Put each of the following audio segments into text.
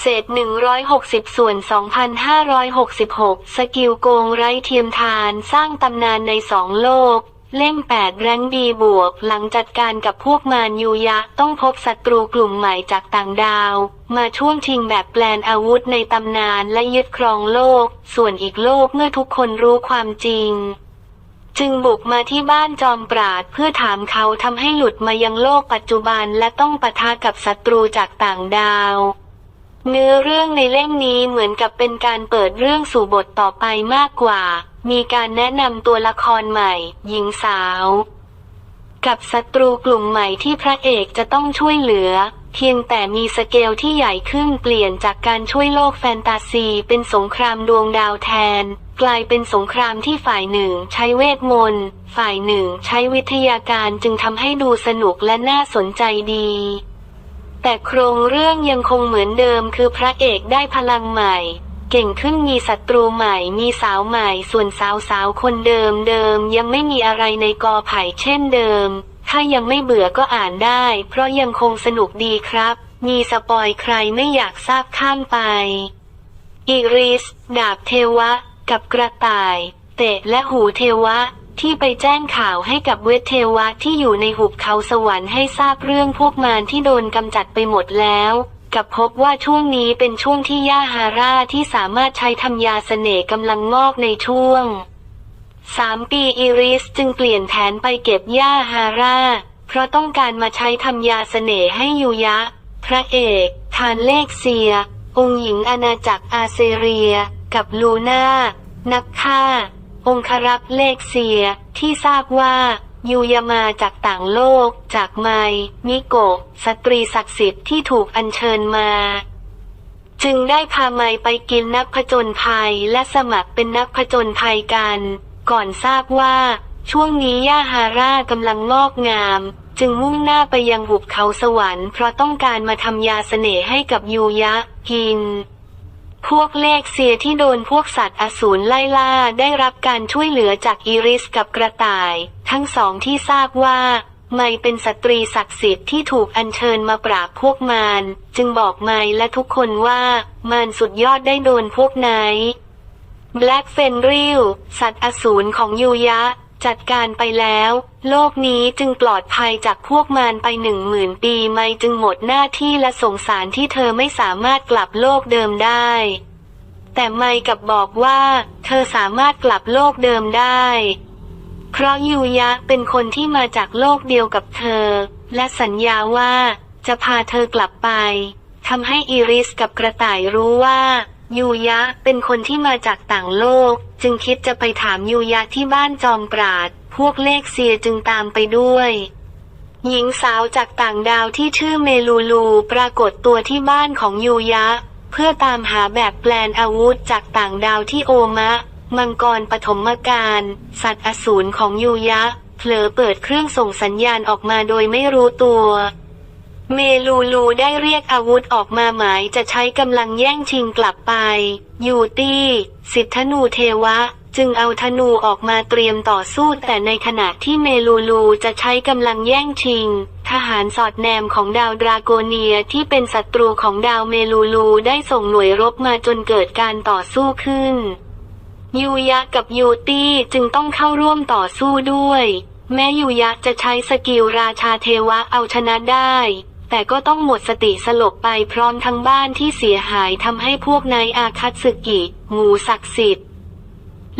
เศษ 160 ส่วน 2,566 สกิลโกงไร้เทียมทานสร้างตำนานในสองโลก เล่ม8แรงดีบวก หลังจัดการกับพวกมารยูยะต้องพบศัตรูกลุ่มใหม่จากต่างดาว มาช่วงชิงแบบแปลนอาวุธในตำนานและยึดครองโลก ส่วนอีกโลกเมื่อทุกคนรู้ความจริงจึงบุกมาที่บ้านจอมปราดเพื่อถามเขาทำให้หลุดมายังโลกปัจจุบันและต้องปะทะกับศัตรูจากต่างดาว เนื้อเรื่องในเล่มนี้เหมือนกับเป็นการเปิดเรื่องสู่บทต่อไปมากกว่า มีการแนะนำตัวละครใหม่ หญิงสาว กับศัตรูกลุ่มใหม่ที่พระเอกจะต้องช่วยเหลือ เพียงแต่มีสเกลที่ใหญ่ขึ้นเปลี่ยนจากการช่วยโลกแฟนตาซี เป็นสงครามดวงดาวแทน กลายเป็นสงครามที่ฝ่ายหนึ่งใช้เวทมนต์ ฝ่ายหนึ่งใช้วิทยาการจึงทำให้ดูสนุกและน่าสนใจดี แต่โครงเรื่องยังคงเหมือนเดิมคือพระเอกได้พลังใหม่ เก่งขึ้นมีศัตรูใหม่มีสาวใหม่ ส่วนสาวสาวคนเดิมเดิมยังไม่มีอะไรในกอไผ่เช่นเดิม ถ้ายังไม่เบื่อก็อ่านได้ เพราะยังคงสนุกดีครับ มีสปอยใครไม่อยากทราบข้ามไปอีริส ดาบเทวะ กับกระต่าย เตะและหูเทวะ ที่ไปแจ้งข่าวให้กับเวทเทวะที่อยู่ในหุบเขาสวรรค์ให้ทราบเรื่องพวกมารที่โดนกำจัดไปหมดแล้ว กับพบว่าช่วงนี้เป็นช่วงที่ย่าฮาร่าที่สามารถใช้ทำยาเสน่ห์กำลังงอกในช่วงสามปีอีริสจึงเปลี่ยนแผนไปเก็บย่าฮาร่า เพราะต้องการมาใช้ทำยาเสน่ห์ให้ยูยะ พระเอกทานเลกเซีย องค์หญิงอาณาจักรอาเซเรีย กับลูน่า นักฆ่า องครักษ์เลกเซีย ที่ทราบว่า ยูยามาจากต่างโลก จากไมมิโกะสตรีศักดิ์สิทธิ์ที่ถูกอัญเชิญมา จึงได้พาไมไปกินนักผจญภัยและสมัครเป็นนักผจญภัยกัน ก่อนทราบว่า ช่วงนี้ย่าฮาร่ากำลังงอกงาม จึงมุ่งหน้าไปยังหุบเขาสวรรค์เพราะต้องการมาทำยาเสน่ห์ให้กับยูยะกิน พวกเลขเสียที่โดนพวกสัตว์อสูรไล่ล่าได้รับการช่วยเหลือจากอีริสกับกระต่าย ทั้งสองที่ทราบว่า ไมเป็นสตรีศักดิ์สิทธิ์ที่ถูกอัญเชิญมาปราบพวกมารจึงบอกไมและทุกคนว่ามารสุดยอดได้โดนพวกไหนแบล็กเฟนริลสัตว์อสูรของยูยะ จัดการไปแล้ว โลกนี้จึงปลอดภัยจากพวกมารไปหนึ่งหมื่นปีไม่จึงหมดหน้าที่และสงสารที่เธอไม่สามารถกลับโลกเดิมได้ แต่ไม่กับบอกว่า เธอสามารถกลับโลกเดิมได้ เพราะยูยะเป็นคนที่มาจากโลกเดียวกับเธอ และสัญญาว่า จะพาเธอกลับไปทำให้อีริสกับกระต่ายรู้ว่า ยูยะเป็นคนที่มาจากต่างโลก จึงคิดจะไปถามยูยะที่บ้านจอมปราด พวกเลขเซียจึงตามไปด้วย หญิงสาวจากต่างดาวที่ชื่อเมลูลูปรากฏตัวที่บ้านของยูยะ เพื่อตามหาแบบแปลนอาวุธจากต่างดาวที่โอมะ มังกรปฐมกาลสัตว์อสูรของยูยะ เผลอเปิดเครื่องส่งสัญญาณออกมาโดยไม่รู้ตัว เมลูลูได้เรียกอาวุธออกมาหมายจะใช้กำลังแย่งชิงกลับไป ยูตี้ สิทธนูเทวะ จึงเอาธนูออกมาเตรียมต่อสู้แต่ในขณะที่เมลูลูจะใช้กำลังแย่งชิง ทหารสอดแนมของดาวดราโกเนียที่เป็นศัตรูของดาวเมลูลูได้ส่งหน่วยรบมาจนเกิดการต่อสู้ขึ้น ยูยะกับยูตี้จึงต้องเข้าร่วมต่อสู้ด้วย แม้ยูยะจะใช้สกิลราชาเทวะเอาชนะได้ แต่ก็ต้องหมดสติสลบไปพร้อมทั้งบ้านที่เสียหายทำให้พวกนายอาคัตสึกิหมูศักดิ์สิทธิ์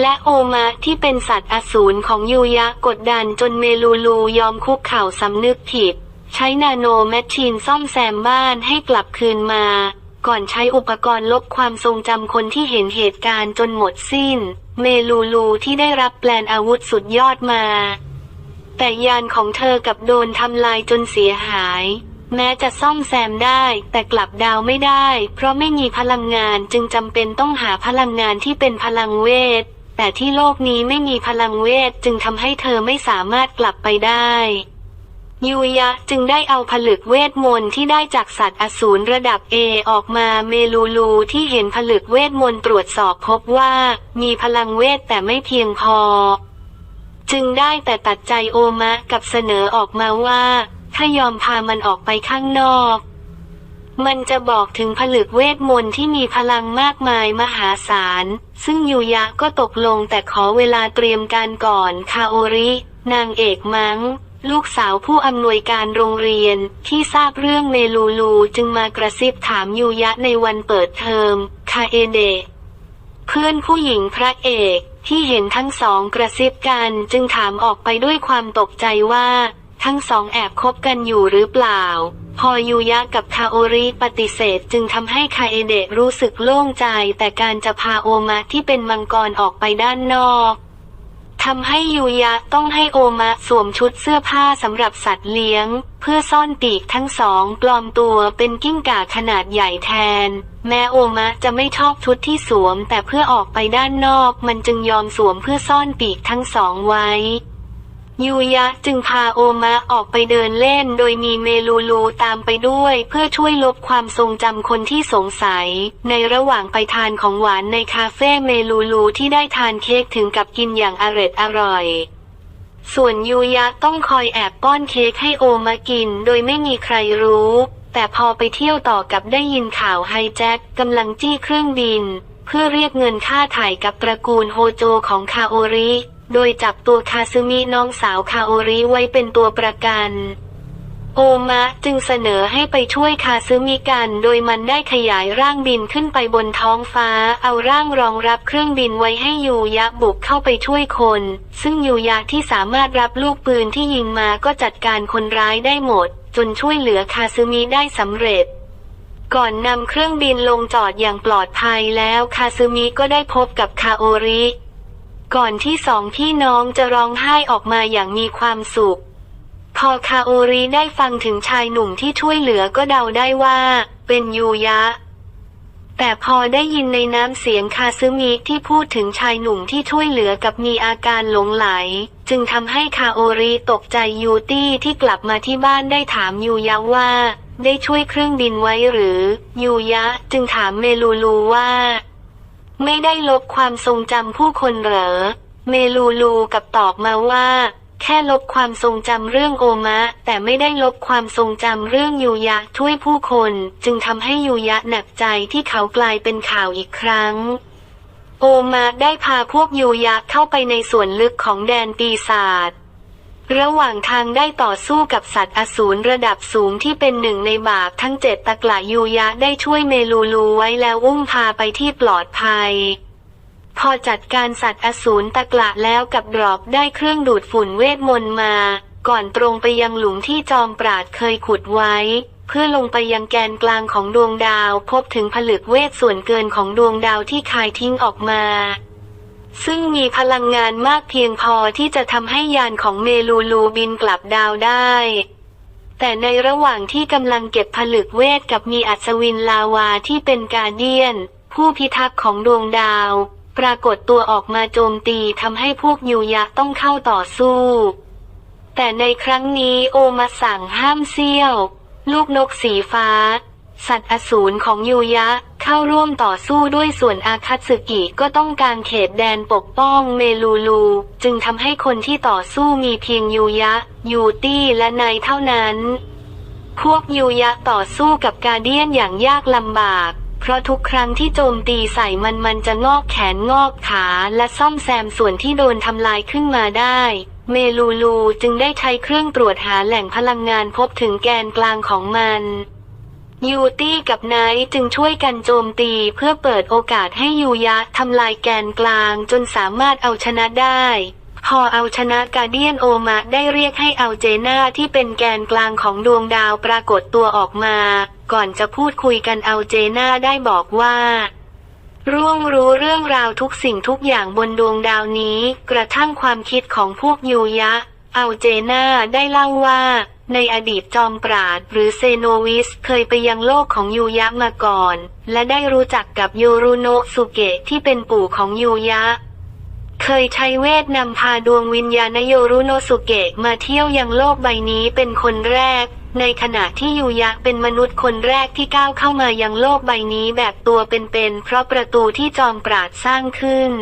และโอมะที่เป็นสัตว์อสูรของยูยะกดดันจนเมลูลูยอมคุกเข่าสำนึกผิด ใช้นาโนแมชชีนซ่อมแซมบ้านให้กลับคืนมา ก่อนใช้อุปกรณ์ลบความทรงจำคนที่เห็นเหตุการณ์จนหมดสิ้น เมลูลูที่ได้รับแปลนอาวุธสุดยอดมา แต่ยานของเธอกับโดนทำลายจนเสียหาย แม้จะซ่อมแซมได้ แต่กลับดาวไม่ได้ เพราะไม่มีพลังงานจึงจำเป็นต้องหาพลังงานที่เป็นพลังเวท แต่ที่โลกนี้ไม่มีพลังเวทจึงทำให้เธอไม่สามารถกลับไปได้ยูยะจึงได้เอาผลึกเวทมนต์ที่ได้จากสัตว์อสูรระดับเอออกมาเมลูลูที่เห็นผลึกเวทมนต์ตรวจสอบพบว่า มีพลังเวทแต่ไม่เพียงพอ จึงได้แต่ตัดใจโอมะกับเสนอออกมาว่า ถ้ายอมพามันออกไปข้างนอก มันจะบอกถึงผลึกเวทมนต์ที่มีพลังมากมายมหาศาล ซึ่งยูยะก็ตกลงแต่ขอเวลาเตรียมการก่อนคาโอริ นางเอกมัง้ง ลูกสาวผู้อำนวยการโรงเรียนที่ทราบเรื่องเมลูลูจึงมากระซิบถามยูยะในวันเปิดเทอมคาเอเดเพื่อนผู้หญิงพระเอกที่เห็นทั้งสองกระซิบกันจึงถามออกไปด้วยความตกใจว่า ทั้งสองแอบคบกันอยู่หรือเปล่า พอยูยะกับคาโอริปฏิเสธจึงทำให้คาเอเดะรู้สึกโล่งใจ แต่การจะพาโอมะที่เป็นมังกรออกไปด้านนอกทำให้ยูยะต้องให้โอมะสวมชุดเสื้อผ้าสำหรับสัตว์เลี้ยง เพื่อซ่อนปีกทั้งสองปลอมตัวเป็นกิ้งก่าขนาดใหญ่แทน แม้โอมะจะไม่ชอบชุดที่สวมแต่เพื่อออกไปด้านนอกมันจึงยอมสวมเพื่อซ่อนปีกทั้งสองไว้ ยูยะจึงพาโอมะออกไปเดินเล่นโดยมีเมลูลูตามไปด้วย เพื่อช่วยลบความทรงจำคนที่สงสัย ในระหว่างไปทานของหวานในคาเฟ่เมลูลูที่ได้ทานเค้กถึงกับกินอย่างอร็ดอร่อย ส่วนยูยะต้องคอยแอบป้อนเค้กให้โอมากิน โดยไม่มีใครรู้ แต่พอไปเที่ยวต่อกับได้ยินข่าวไฮแจ็คกำลังจี้เครื่องบิน เพื่อเรียกเงินค่าถ่ายกับตระกูลโฮโจของคาโอริ โดยจับตัวคาซึมิน้องสาวคาโอริไว้เป็นตัวประกัน โอมะจึงเสนอให้ไปช่วยคาซึมิกัน โดยมันได้ขยายร่างบินขึ้นไปบนท้องฟ้า เอาร่างรองรับเครื่องบินไว้ให้ยูยะบุกเข้าไปช่วยคน ซึ่งยูยะที่สามารถรับลูกปืนที่ยิงมาก็จัดการคนร้ายได้หมด จนช่วยเหลือคาซึมิได้สำเร็จก่อนนำเครื่องบินลงจอดอย่างปลอดภัยแล้วคาซึมิก็ได้พบกับคาโอริ ก่อนที่สองพี่น้องจะร้องไห้ออกมาอย่างมีความสุข พอคาโอริได้ฟังถึงชายหนุ่มที่ช่วยเหลือก็เดาได้ว่า เป็นยูยะ แต่พอได้ยินในน้ำเสียงคาซึมิที่พูดถึงชายหนุ่มที่ช่วยเหลือกับมีอาการหลงไหล จึงทำให้คาโอริตกใจยูตี้ที่กลับมาที่บ้านได้ถามยูยะว่า ได้ช่วยเครื่องบินไว้หรือ ยูยะจึงถามเมลูลูว่า ไม่ได้ลบความทรงจำผู้คนเหรอ เมลูลูกับตอบมาว่า แค่ลบความทรงจำเรื่องโอมะ แต่ไม่ได้ลบความทรงจำเรื่องยูยะช่วยผู้คน จึงทำให้ยูยะหนักใจที่เขากลายเป็นข่าวอีกครั้ง โอมะได้พาพวกยูยะเข้าไปในส่วนลึกของแดนปีศาจ ระหว่างทางได้ต่อสู้กับสัตว์อสูรระดับสูงที่เป็นหนึ่งในบาปทั้งเจ็ดตะกละยูยะได้ช่วยเมลูลูไว้แล้วอุ้มพาไปที่ปลอดภัย พอจัดการสัตว์อสูรตะกละแล้วกับดรอปได้เครื่องดูดฝุ่นเวทมนต์มา ก่อนตรงไปยังหลุมที่จอมปราดเคยขุดไว้ เพื่อลงไปยังแกนกลางของดวงดาวพบถึงผลึกเวทส่วนเกินของดวงดาวที่คายทิ้งออกมา ซึ่งมีพลังงานมากเพียงพอที่จะทำให้ยานของเมลูลูบินกลับดาวได้ แต่ในระหว่างที่กำลังเก็บผลึกเวทกับมีอัศวินลาวาที่เป็นกาเดียน ผู้พิทักษ์ของดวงดาว ปรากฏตัวออกมาโจมตีทำให้พวกยูยะต้องเข้าต่อสู้ แต่ในครั้งนี้โอมาสั่งห้ามเซี่ยว ลูกนกสีฟ้า สัตว์อสูรของยูยะเข้าร่วมต่อสู้ด้วยส่วนอาคัตสึกิก็ต้องการเขตแดนปกป้องเมลูลู จึงทำให้คนที่ต่อสู้มีเพียงยูยะ ยูตี้และนายเท่านั้น พวกยูยะต่อสู้กับกาเดียนอย่างยากลำบาก เพราะทุกครั้งที่โจมตีใส่มันมันจะงอกแขนงอกขาและซ่อมแซมส่วนที่โดนทำลายขึ้นมาได้เมลูลูจึงได้ใช้เครื่องตรวจหาแหล่งพลังงานพบถึงแกนกลางของมัน ยูตี้กับไนท์จึงช่วยกันโจมตีเพื่อเปิดโอกาสให้ยูยะทำลายแกนกลางจนสามารถเอาชนะได้ พอเอาชนะกาเดียนโอมะได้เรียกให้เอาเจน่าที่เป็นแกนกลางของดวงดาวปรากฏตัวออกมา ก่อนจะพูดคุยกันเอาเจน่าได้บอกว่า ร่วงรู้เรื่องราวทุกสิ่งทุกอย่างบนดวงดาวนี้ กระทั่งความคิดของพวกยูยะ เอาเจน่าได้เล่าว่า ในอดีตจอมปราดหรือเซโนวิสเคยไปยังโลกของยูยะมาก่อน และได้รู้จักกับโยรุโนะสุเกะที่เป็นปู่ของยูยะ เคยใช้เวทนำพาดวงวิญญาณโยรุโนสุเกะมาเที่ยวยังโลกใบนี้เป็นคนแรก ในขณะที่ยูยะเป็นมนุษย์คนแรกที่ก้าวเข้ามายังโลกใบนี้แบบตัวเป็นๆเพราะประตูที่จอมปราดสร้างขึ้น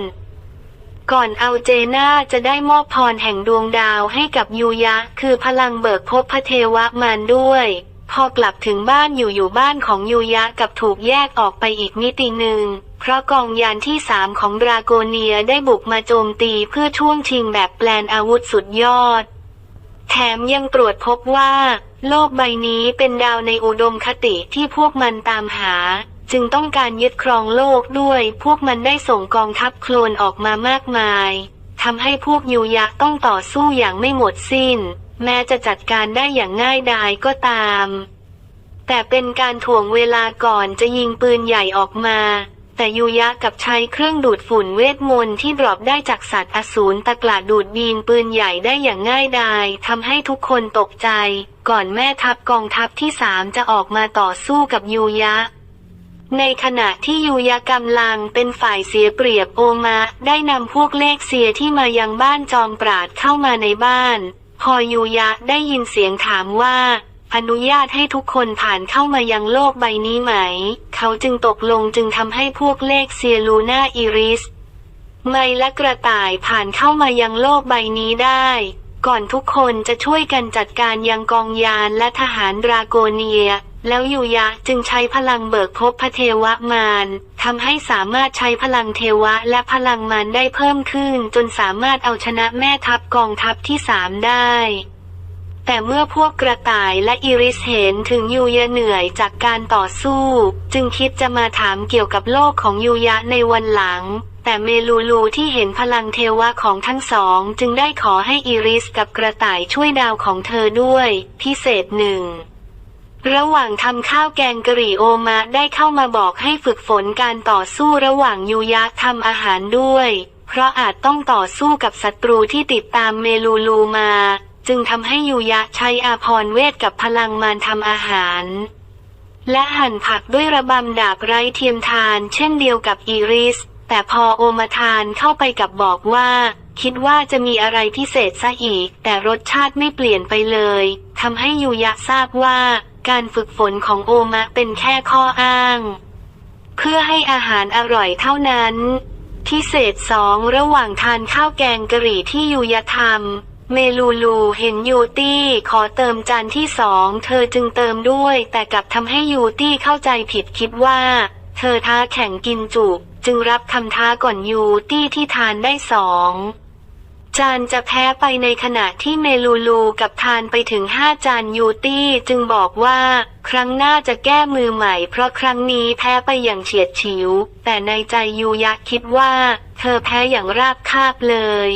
ก่อนเอาเจน่าจะได้มอบพรแห่งดวงดาวให้กับยูยะ คือพลังเบิกภพพระเทวมารด้วยพพอกลับถึงบ้านอยู่อยู่บ้านของยูยะกับถูกแยกออกไปอีกมิติหนึ่ง เพราะกองยานที่สามของดราโกเนียได้บุกมาโจมตีเพื่อช่วงชิงแบบแปลนอาวุธสุดยอด แถมยังตรวจพบว่า โลกใบนี้เป็นดาวในอุดมคติที่พวกมันตามหา จึงต้องการยึดครองโลกด้วย พวกมันได้ส่งกองทัพโคลนออกมามากมายทำให้พวกยูยะต้องต่อสู้อย่างไม่หมดสิ้น แม้จะจัดการได้อย่างง่ายดายก็ตาม แต่เป็นการถ่วงเวลาก่อนจะยิงปืนใหญ่ออกมา แต่ยูยะกับใช้เครื่องดูดฝุ่นเวทมนต์ที่ดรอปได้จากสัตว์อสูรตะกลาดดูดบีนปืนใหญ่ได้อย่างง่ายดายทำให้ทุกคนตกใจ ก่อนแม่ทัพกองทัพที่สามจะออกมาต่อสู้กับยูยะ ในขณะที่ยูยะกำลังเป็นฝ่ายเสียเปรียบโอมะได้นำพวกเลขเสียที่มายังบ้านจอมปราดเข้ามาในบ้าน พอยูยะได้ยินเสียงถามว่า อนุญาตให้ทุกคนผ่านเข้ามายังโลกใบนี้ไหม เขาจึงตกลงจึงทำให้พวกเลขเซียลูน่าอิริส ไมและกระต่ายผ่านเข้ามายังโลกใบนี้ได้ ก่อนทุกคนจะช่วยกันจัดการยังกองยานและทหารดราโกเนีย แล้วยูยะจึงใช้พลังเบิกภพพระเทวมารทำให้สามารถใช้พลังเทวะและพลังมารได้เพิ่มขึ้น จนสามารถเอาชนะแม่ทัพกองทัพที่สามได้แต่เมื่อพวกกระต่ายและอิริสเห็นถึงยูยะเหนื่อยจากการต่อสู้ จึงคิดจะมาถามเกี่ยวกับโลกของยูยะในวันหลัง แต่เมลูลูที่เห็นพลังเทวะของทั้งสอง จึงได้ขอให้อิริสกับกระต่ายช่วยดาวของเธอด้วย พิเศษหนึ่ง ระหว่างทำข้าวแกงกะหรี่โอมะได้เข้ามาบอกให้ฝึกฝนการต่อสู้ระหว่างยูยะทำอาหารด้วย เพราะอาจต้องต่อสู้กับศัตรูที่ติดตามเมลูลูมา จึงทำให้ยูยะใช้อาพรเวทกับพลังมารทำอาหาร และหั่นผักด้วยระบำดาบไร้เทียมทาน เช่นเดียวกับอีริส แต่พอโอมาทานเข้าไปกับบอกว่า คิดว่าจะมีอะไรพิเศษซะอีก แต่รสชาติไม่เปลี่ยนไปเลยทำให้ยูยะทราบว่า การฝึกฝนของโอมะเป็นแค่ข้ออ้าง เพื่อให้อาหารอร่อยเท่านั้นพิเศษสองระหว่างทานข้าวแกงกะหรี่ที่ยูยะทำเมลูลูเห็นยูตี้ขอเติมจานที่สองเธอจึงเติมด้วย แต่กลับทำให้ยูตี้เข้าใจผิดคิดว่า เธอท้าแข่งกินจุ จึงรับคำท้าก่อนยูตี้ที่ทานได้สอง จานจะแพ้ไปในขณะที่เมลูลูกับทานไปถึงห้าจานยูตี้จึงบอกว่า ครั้งหน้าจะแก้มือใหม่ เพราะครั้งนี้แพ้ไปอย่างเฉียดฉิว แต่ในใจยูยะคิดว่า เธอแพ้อย่างราบคาบเลย